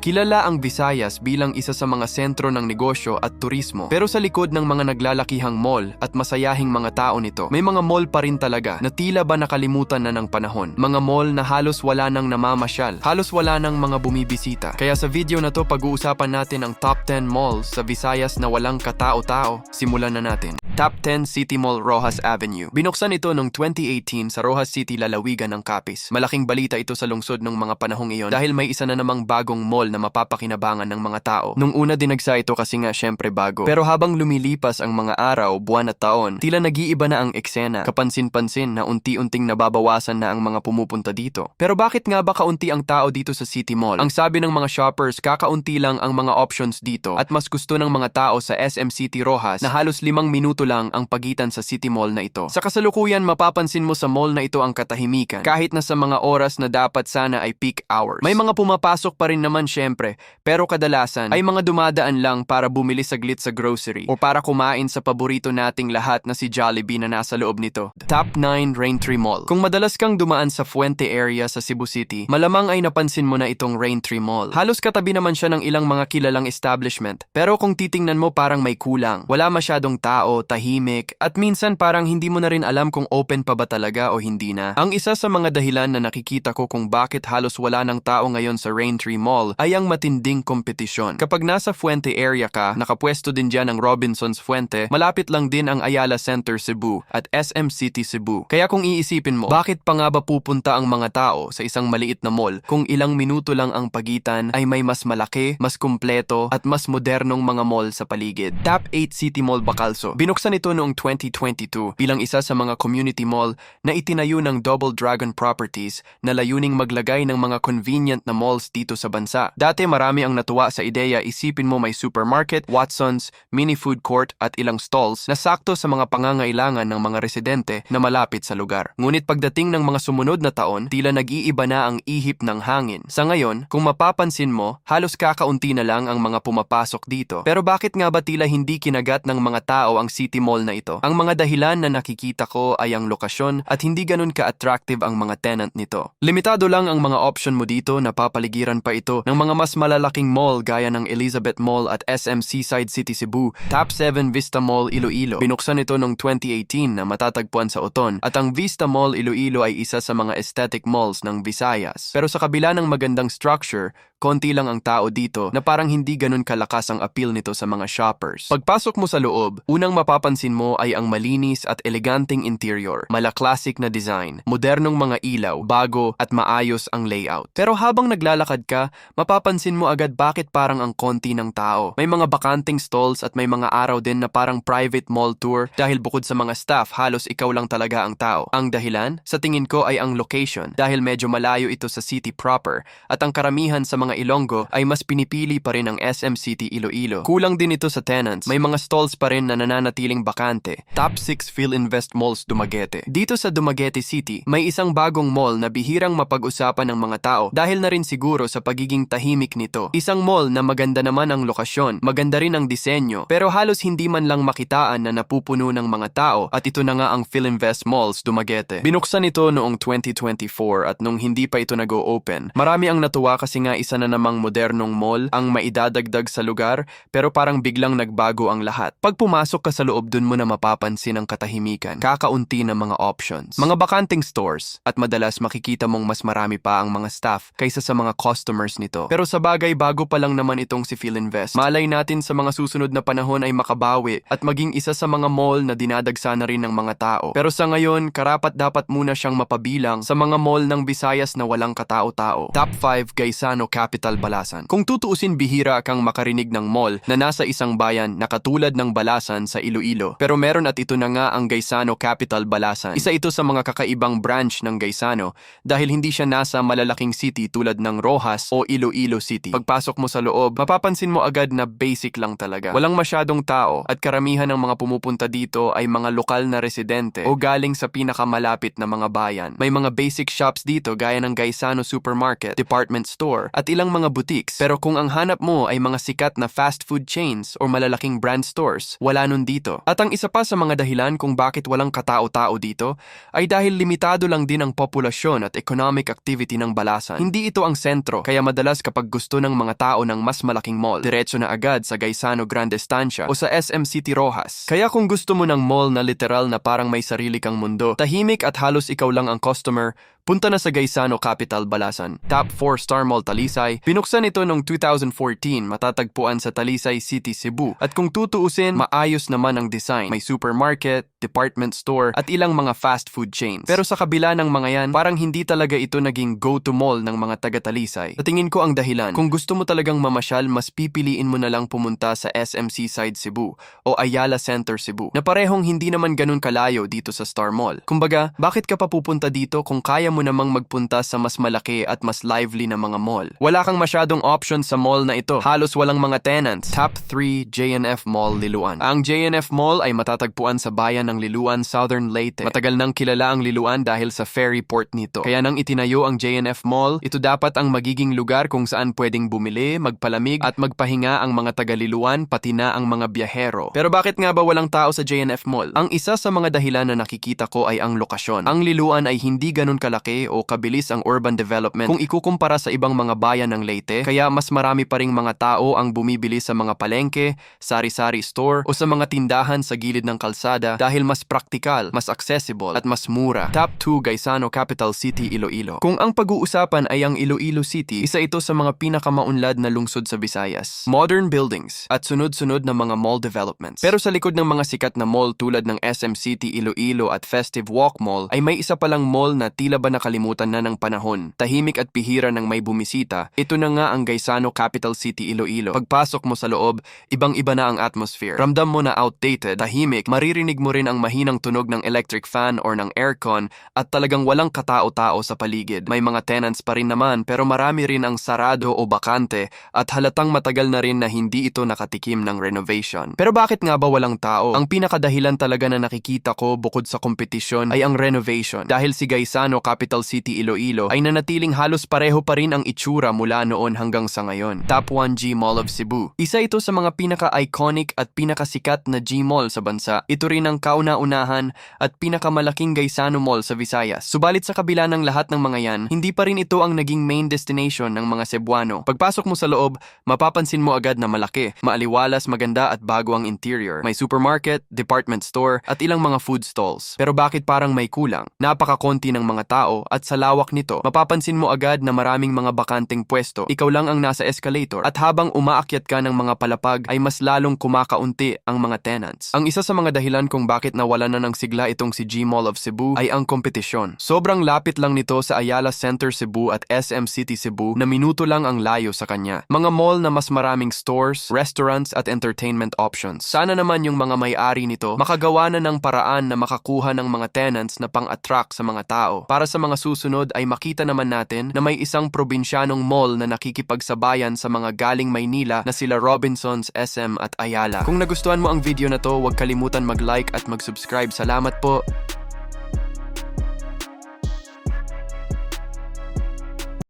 Kilala ang Visayas bilang isa sa mga sentro ng negosyo at turismo. Pero sa likod ng mga naglalakihang mall at masayahing mga tao nito, may mga mall pa rin talaga na tila ba nakalimutan na ng panahon. Mga mall na halos wala nang namamasyal, halos wala nang mga bumibisita. Kaya sa video na to pag-uusapan natin ang top 10 malls sa Visayas na walang katao-tao. Simulan na natin. Top 10 City Mall Rojas Avenue. Binuksan ito noong 2018 sa Rojas City, Lalawigan ng Capiz. Malaking balita ito sa lungsod ng mga panahong iyon dahil may isa na namang bagong mall na mapapakinabangan ng mga tao. Nung una dinagsa ito kasi nga syempre bago. Pero habang lumilipas ang mga araw, buwan at taon, tila nag-iiba na ang eksena. Kapansin-pansin na unti-unting nababawasan na ang mga pumupunta dito. Pero bakit nga ba kaunti ang tao dito sa City Mall? Ang sabi ng mga shoppers, kakaunti lang ang mga options dito at mas gusto ng mga tao sa SM City Rojas na halos limang minuto lang ang pagitan sa City Mall na ito. Sa kasalukuyan, mapapansin mo sa mall na ito ang katahimikan kahit na sa mga oras na dapat sana ay peak hours. May mga pumapasok pa rin naman syempre, pero kadalasan ay mga dumadaan lang para bumili saglit sa grocery o para kumain sa paborito nating lahat na si Jollibee na nasa loob nito. Top 9 Raintree Mall. Kung madalas kang dumaan sa Fuente area sa Cebu City, malamang ay napansin mo na itong Raintree Mall. Halos katabi naman siya ng ilang mga kilalang establishment. Pero kung titingnan mo parang may kulang. Wala masyadong tao, tahimik, at minsan parang hindi mo na rin alam kung open pa ba talaga o hindi na. Ang isa sa mga dahilan na nakikita ko kung bakit halos wala ng tao ngayon sa Raintree Mall ay ang matinding kompetisyon. Kapag nasa Fuente area ka, nakapwesto din dyan ang Robinson's Fuente, malapit lang din ang Ayala Center Cebu at SM City Cebu. Kaya kung iisipin mo, bakit pa nga ba pupunta ang mga tao sa isang maliit na mall kung ilang minuto lang ang pagitan ay may mas malaki, mas kumpleto at mas modernong mga mall sa paligid. Top 8 City Mall Bacalso. Binuksan ito noong 2022 bilang isa sa mga community mall na itinayo ng Double Dragon Properties na layuning maglagay ng mga convenient na malls dito sa bansa. Dati marami ang natuwa sa ideya isipin mo may supermarket, Watsons, mini food court at ilang stalls na sakto sa mga pangangailangan ng mga residente na malapit sa lugar. Ngunit pagdating ng mga sumunod na taon, tila nag-iiba na ang ihip ng hangin. Sa ngayon, kung mapapansin mo, halos kakaunti na lang ang mga pumapasok dito. Pero bakit nga ba tila hindi kinagat ng mga tao ang city mall na ito? Ang mga dahilan na nakikita ko ay ang lokasyon at hindi ganun ka-attractive ang mga tenant nito. Limitado lang ang mga option mo dito na papaligiran pa ito ng mga mas malalaking mall gaya ng Elizabeth Mall at SM Seaside City Cebu, Top 7 Vista Mall Iloilo. Binuksan ito noong 2018 na matatagpuan sa Oton at ang Vista Mall Iloilo ay isa sa mga aesthetic malls ng Visayas. Pero sa kabila ng magandang structure, konti lang ang tao dito na parang hindi ganun kalakas ang appeal nito sa mga shoppers. Pagpasok mo sa loob, unang mapapansin mo ay ang malinis at eleganteng interior, mala classic na design, modernong mga ilaw, bago at maayos ang layout. Pero habang naglalakad ka, mapapansin mo agad bakit parang ang konti ng tao. May mga bakanting stalls at may mga araw din na parang private mall tour dahil bukod sa mga staff, halos ikaw lang talaga ang tao. Ang dahilan? Sa tingin ko ay ang location dahil medyo malayo ito sa city proper at ang karamihan sa mga Ilonggo ay mas pinipili pa rin ang SM City Iloilo. Kulang din ito sa tenants. May mga stalls pa rin na nananatiling bakante. Top 6 Philinvest Malls Dumaguete. Dito sa Dumaguete City, may isang bagong mall na bihirang mapag-usapan ng mga tao dahil na rin siguro sa pagiging tahimik nito. Isang mall na maganda naman ang lokasyon, maganda rin ang disenyo, pero halos hindi man lang makitaan na napupuno ng mga tao at ito na nga ang Philinvest Malls Dumaguete. Binuksan ito noong 2024 at nung hindi pa ito nag-o-open. Marami ang natuwa kasi nga isa na namang modernong mall ang maidadagdag sa lugar pero parang biglang nagbago ang lahat. Pag pumasok ka sa loob dun mo na mapapansin ang katahimikan, kakaunti ng mga options. Mga bakanting stores at madalas makikita mong mas marami pa ang mga staff kaysa sa mga customers nito. Pero sa bagay bago pa lang naman itong si Philinvest. Malay natin sa mga susunod na panahon ay makabawi at maging isa sa mga mall na dinadagsa na rin ng mga tao. Pero sa ngayon, karapat dapat muna siyang mapabilang sa mga mall ng Visayas na walang katao-tao. Top 5 Gaisano Capital Balasan. Kung tutuusin bihira kang makarinig ng mall na nasa isang bayan na katulad ng Balasan sa Iloilo. Pero meron at ito na nga ang Gaisano Capital Balasan. Isa ito sa mga kakaibang branch ng Gaisano dahil hindi siya nasa malalaking city tulad ng Rojas o Iloilo City. Pagpasok mo sa loob, mapapansin mo agad na basic lang talaga. Walang masyadong tao at karamihan ng mga pumupunta dito ay mga lokal na residente o galing sa pinakamalapit na mga bayan. May mga basic shops dito gaya ng Gaisano Supermarket, department store at ilang mga boutiques. Pero kung ang hanap mo ay mga sikat na fast food chains or malalaking brand stores, wala nun dito. Dito. At ang isa pa sa mga dahilan kung bakit walang katao-tao dito ay dahil limitado lang din ang populasyon at economic activity ng Balasan. Hindi ito ang sentro, kaya madalas kapag gusto ng mga tao ng mas malaking mall, diretso na agad sa Gaisano Grande Estancia o sa SM City Rojas. Kaya kung gusto mo ng mall na literal na parang may sarili kang mundo, tahimik at halos ikaw lang ang customer, Punta na sa Gaisano Capital, Balasan. Top 4 Star Mall Talisay. Binuksan ito noong 2014, matatagpuan sa Talisay City, Cebu. At kung tutuusin, maayos naman ang design. May supermarket, department store, at ilang mga fast food chains. Pero sa kabila ng mga yan, parang hindi talaga ito naging go-to mall ng mga taga-Talisay. Sa tingin ko ang dahilan, kung gusto mo talagang mamasyal, mas pipiliin mo na lang pumunta sa SMC Side Cebu o Ayala Center Cebu, na parehong hindi naman ganun kalayo dito sa Star Mall. Kumbaga, bakit ka pa pupunta dito kung kaya mo namang magpunta sa mas malaki at mas lively na mga mall? Wala kang masyadong option sa mall na ito. Halos walang mga tenants. Top 3 JNF Mall Liluan. Ang JNF Mall ay matatagpuan sa bayan ng Liluan, Southern Leyte. Matagal nang kilala ang Liluan dahil sa ferry port nito. Kaya nang itinayo ang JNF Mall, ito dapat ang magiging lugar kung saan pwedeng bumili, magpalamig at magpahinga ang mga taga-Liluan pati na ang mga biyahero. Pero bakit nga ba walang tao sa JNF Mall? Ang isa sa mga dahilan na nakikita ko ay ang lokasyon. Ang Liluan ay hindi ganun kalaki o kabilis ang urban development kung ikukumpara sa ibang mga bayan ng Leyte, kaya mas marami pa ring mga tao ang bumibili sa mga palengke, sari-sari store o sa mga tindahan sa gilid ng kalsada dahil mas praktikal, mas accessible at mas mura. Top 2 Gaisano Capital City Iloilo. Kung ang pag-uusapan ay ang Iloilo City, isa ito sa mga pinakamaunlad na lungsod sa Visayas. Modern buildings at sunod-sunod na mga mall developments. Pero sa likod ng mga sikat na mall tulad ng SM City Iloilo at Festive Walk Mall ay may isa palang mall na tila ba nakalimutan na ng panahon. Tahimik at pihira ng may bumisita. Ito na nga ang Gaisano Capital City Iloilo. Pagpasok mo sa loob, ibang-iba na ang atmosphere. Ramdam mo na outdated, tahimik, maririnig mo rin ang mahinang tunog ng electric fan or ng aircon at talagang walang katao-tao sa paligid. May mga tenants pa rin naman pero marami rin ang sarado o bakante at halatang matagal na rin na hindi ito nakatikim ng renovation. Pero bakit nga ba walang tao? Ang pinakadahilan talaga na nakikita ko bukod sa kompetisyon ay ang renovation. Dahil si Gaisano Capital City Iloilo ay nanatiling halos pareho pa rin ang itsura mula noon hanggang sa ngayon. Top 1 G Mall of Cebu. Isa ito sa mga pinaka-iconic at pinakasikat na G Mall sa bansa. Ito rin ang kauna-unahan at pinakamalaking Gaisano Mall sa Visayas. Subalit sa kabila ng lahat ng mga yan, hindi pa rin ito ang naging main destination ng mga Cebuano. Pagpasok mo sa loob, mapapansin mo agad na malaki, maaliwalas, maganda at bago ang interior. May supermarket, department store at ilang mga food stalls. Pero bakit parang may kulang? Napakakonti ng mga tao at sa lawak nito, mapapansin mo agad na maraming mga bakanteng pwesto. Ikaw lang ang nasa escalator at habang umaakyat ka ng mga palapag ay mas lalong kumakaunti ang mga tenants. Ang isa sa mga dahilan kung bakit nawala na ng sigla itong si G Mall of Cebu ay ang kompetisyon. Sobrang lapit lang nito sa Ayala Center Cebu at SM City Cebu na minuto lang ang layo sa kanya. Mga mall na mas maraming stores, restaurants at entertainment options. Sana naman yung mga may-ari nito makagawa na ng paraan na makakuha ng mga tenants na pang-attract sa mga tao. Para mga susunod ay makita naman natin na may isang probinsyanong mall na nakikipagsabayan sa mga galing Maynila na sila Robinsons, SM at Ayala. Kung nagustuhan mo ang video na to, huwag kalimutan mag-like at mag-subscribe. Salamat po!